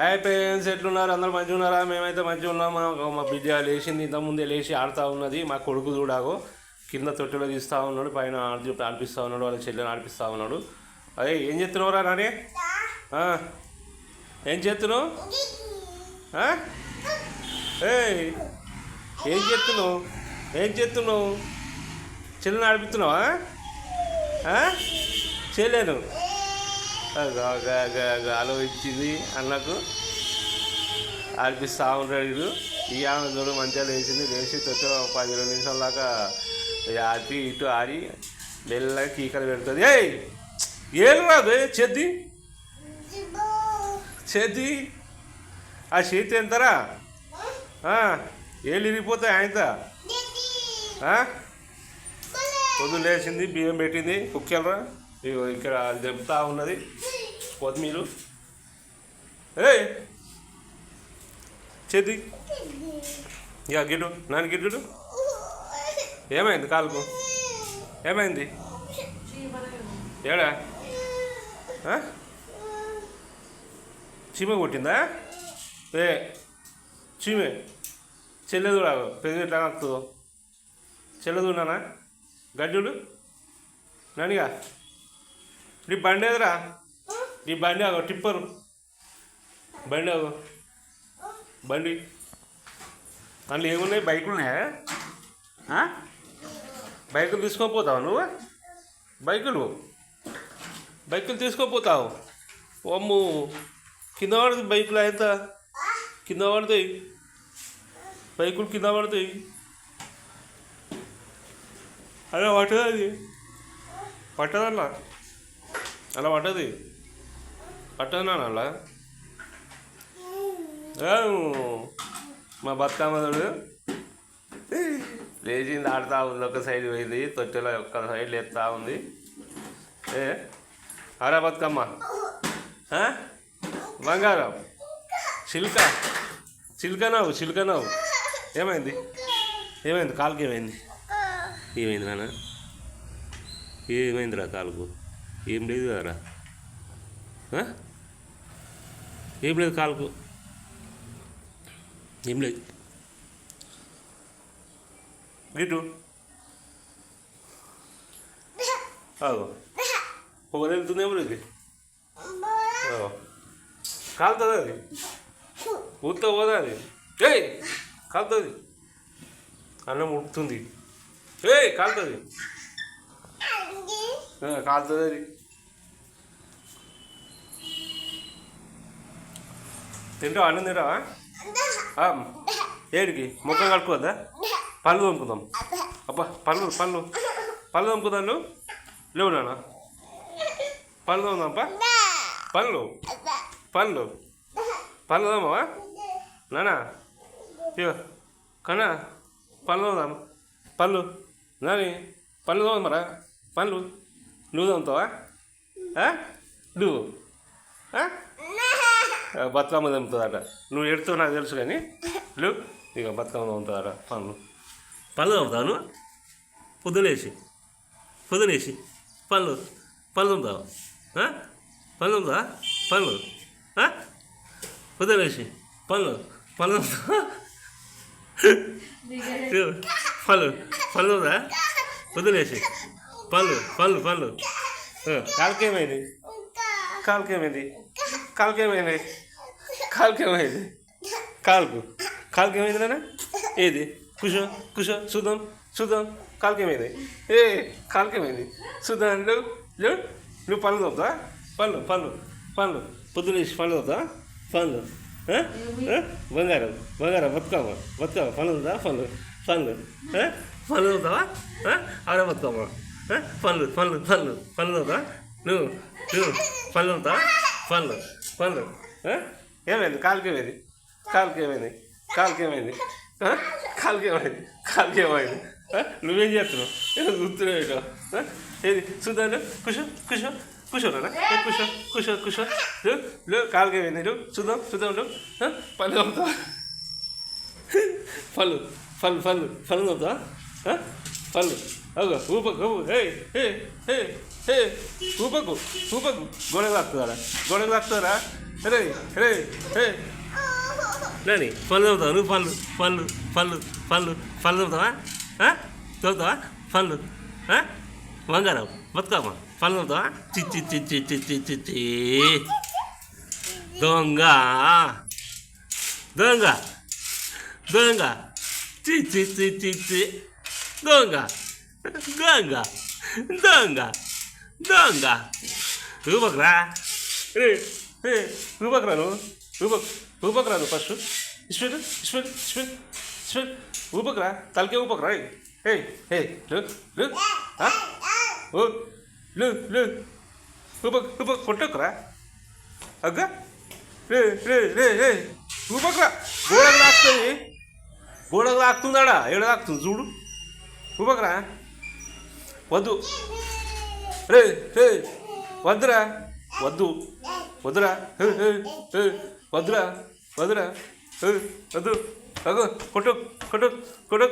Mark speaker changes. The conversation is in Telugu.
Speaker 1: హాయ్ పేరెంట్స్ ఎట్లున్నారు అందరు మంచిగా ఉన్నారా? మేమైతే మంచిగా ఉన్నాం మా మా బిడ్డ లేచింది ఇంత ముందే లేచి ఆడుతూ ఉన్నది. మా కొడుకు చూడాగో కింద తొట్టిలో తీస్తూ ఉన్నాడు పైన ఆడి ఆడిపిస్తూ ఉన్నాడు వాళ్ళ చెల్లెని ఆడిపిస్తూ ఉన్నాడు. అదే ఏం చేస్తున్నావురా నాని? ఏం చేస్తున్నావు? ఏయ్ ఏం చేస్తున్నావు? ఏం చేస్తున్నావు? చెల్లెని ఆడిపిస్తున్నావా? ఆ? చేయలేను ఆలోచించింది. అన్నకు ఆడిపిస్తూ ఉంటాడు వీడు. ఈ ఆమె చూడు మంచిగా లేచింది. లేచి తొచ్చ పది ఇరవై నిమిషాల దాకా ఇక అటు ఇటు ఆడి మెల్లగా కీకలు పెడుతుంది. ఏయ్! ఏం రాదు చెద్ది. చెద్ది. ఆ చేతి ఎంతరా? ఏళ్ళు ఇరిగిపోతాయి ఆయనత. పొద్దున్న లేచింది బియ్యం పెట్టింది. కుక్కెలరా? ఇక్కడ దెబ్బతా ఉన్నది కొత్తిమీర. ఏ చేతి. ఇక గిడ్డు నాన్న గిడ్డు ఏమైంది కాలుకు? ఏమైంది? ఏడా? చీమ కొట్టిందా? ఏ చీమే. చెల్లెదు రాదు పెద్ద ఎట్లా చెల్లెదు నానా గడ్డుడు నానిగా. నీ బండి ఎదురా నీ బండి ఆగో టిప్పరు. బండి ఆగో బండి. అందులో ఏమున్నాయి? బైకులు ఉన్నాయా? బైకులు బైకులు పోతావు నువ్వు? బైకులు? బైకులు తీసుకోపోతావు అమ్ము. కింద పడుతుంది బైకులు ఎంత? కింద పడతాయి. బైకులు కింద పడతాయి. అలా పట్టదు అది పట్టదు అలా అలా పట్టదు నాన్న అలా? మా బతుకమ్మదుడు లేచింది ఆడుతూ ఉంది ఒక సైడ్ పోయింది తొట్టెలో ఒక్క సైడ్ లేపుతా ఉంది. ఏ అరా బతుకమ్మ. బంగారం. చిలుక. చిలుక నవ్వు చిలుక నవ్వు ఏమైంది? ఏమైంది? కాలుకి ఏమైంది? ఏమైంది నాన్న? ఏమైందిరా కాలుకు? ఏం లేదు కదరా. ఏం లేదు కాలుకు. ఏం లేదు. ఇటు. ఆగో. పొగలు వెళ్తుందేమో ఇది కాలుతుంది అది? ఊరితో పోదా అది? ఏయ్! కాలుతుంది అన్నం ఉడుకుతుంది. ఏయ్! కాలుతుంది కాలుతుంది అది? తింటావా? అన్నం తింటావా? ఏడికి? ముఖం కడుక్కోవద్దా పళ్ళు తొమ్ముకుందాం అబ్బా పళ్ళు పళ్ళు. పళ్ళు తోముకుందాం లేవు నాన్న. పళ్ళు తోముదాంపా పళ్ళు. పళ్ళు. పళ్ళు తోమవా నానా ఇవ్వ కన్నా పళ్ళు తోదాం పళ్ళు. నాని పళ్ళు తోమరా పళ్ళు. నువ్వు తోముతావా? నువ్వు. ఆ, బతుకమ్మ తెంపుతుందట నువ్వు ఎడుతావు నాకు తెలుసు కానీ. లేవు ఇక బతుకమ్మ తెంపుతుందట పనులు పనులు తమ్ముతాను పొద్దులేసి పొద్దులేసి పనులు పనులు తమ్ముతావు? పనులు తమ్ముతావా? పనులు ఆ? పొద్దులేసి పనులు పనులు? ఇదిగో, పనులు పనులు తమ్ముతా పొద్దులేసి పనులు పనులు పనులు ఆ, కాలుకి ఏమైంది కాలుకి ఏమైంది కాలుకు కాలుకి ఏమైంది నాన్న ఏది కూర్చో కూర్చో చూద్దాం చూద్దాం కాలుకి ఏమైంది ఏ కాలుకి ఏమైంది చూద్దాం లేవు లేవు నువ్వు పనులు తోపుతా పనులు పనులు పనులు పొద్దున పనులు తోపుతా పనులు బంగారం బంగారం బతుకమ్మ బతుకమ్మ పనులు ఉందా పనులు పనులు ఆ? పనులు అవుతావా ఆడ బతుకమ్మ ఆ? పనులు పనులు పనులు పనులు అవుతా నువ్వు నువ్వు పనులు అవుతావా పనులు పనులు ఏమైంది కాలుకి ఏమైంది? కాలుకి ఏమైంది కాలుకి ఏమైంది కాలుకి ఏమైంది కాలుకి ఏమైంది నువ్వేం చేస్తున్నావు? ఏదో గుర్తున్నావు ఇక. ఏది? చూద్దాం కుషో కుషో కూర్చోరా కూర్చో కూర్చో కూర్చో లేవు కాలుకి ఏమైంది చూద్దాం చూద్దాం లేవు పళ్ళు అవుతావా పళ్ళు పళ్ళు పళ్ళు పళ్ళు అవుతావా పళ్ళు. అగో ఊపకు ఊపు హే హే హే హే ఊపకు ఊపకు గోడకు తాకుతారా గోడకు తాకుతారా రే రే రే నాని పళ్ళు చదువుతావా నువ్వు పళ్ళు పళ్ళు పళ్ళు పళ్ళు పళ్ళు చదువుతావా ఆ? చదువుతావా పళ్ళు బంగారం బతుకమ్మ పళ్ళు చదువుతావా చిచ్చి చిచ్చి చిచ్చి చిచ్చి దొంగ దొంగ దొంగ చిచ్చి చిచ్చి చి దొంగ దొంగ దొంగ దొంగ. రూపకరా. రే రే రూపకరా నువ్వు? రూపక్ రూపకరా నువ్వు ఫస్ట్ ఇస్పెట్ ఇస్పెట్ ఇస్పెట్ ఇస్పెట్ ఊపకరా తలకే ఊపకరా ఏ ఏ లు లు ఓ లు లు రూపక్ రూపక్ కొట్టకురా? అగ్గ. రే రే రే రే రూపకరా గోడకు రాస్తుంది గోడకు రాస్తుందాడా ఏడ రాస్తుంది చూడు. రూపకరా. వద్దు. రే రే వద్దురా. వద్దు. వద్దురా. వద్దురా. వద్దురా. వద్దు. కొట్టు కొట్టు కొట్టు.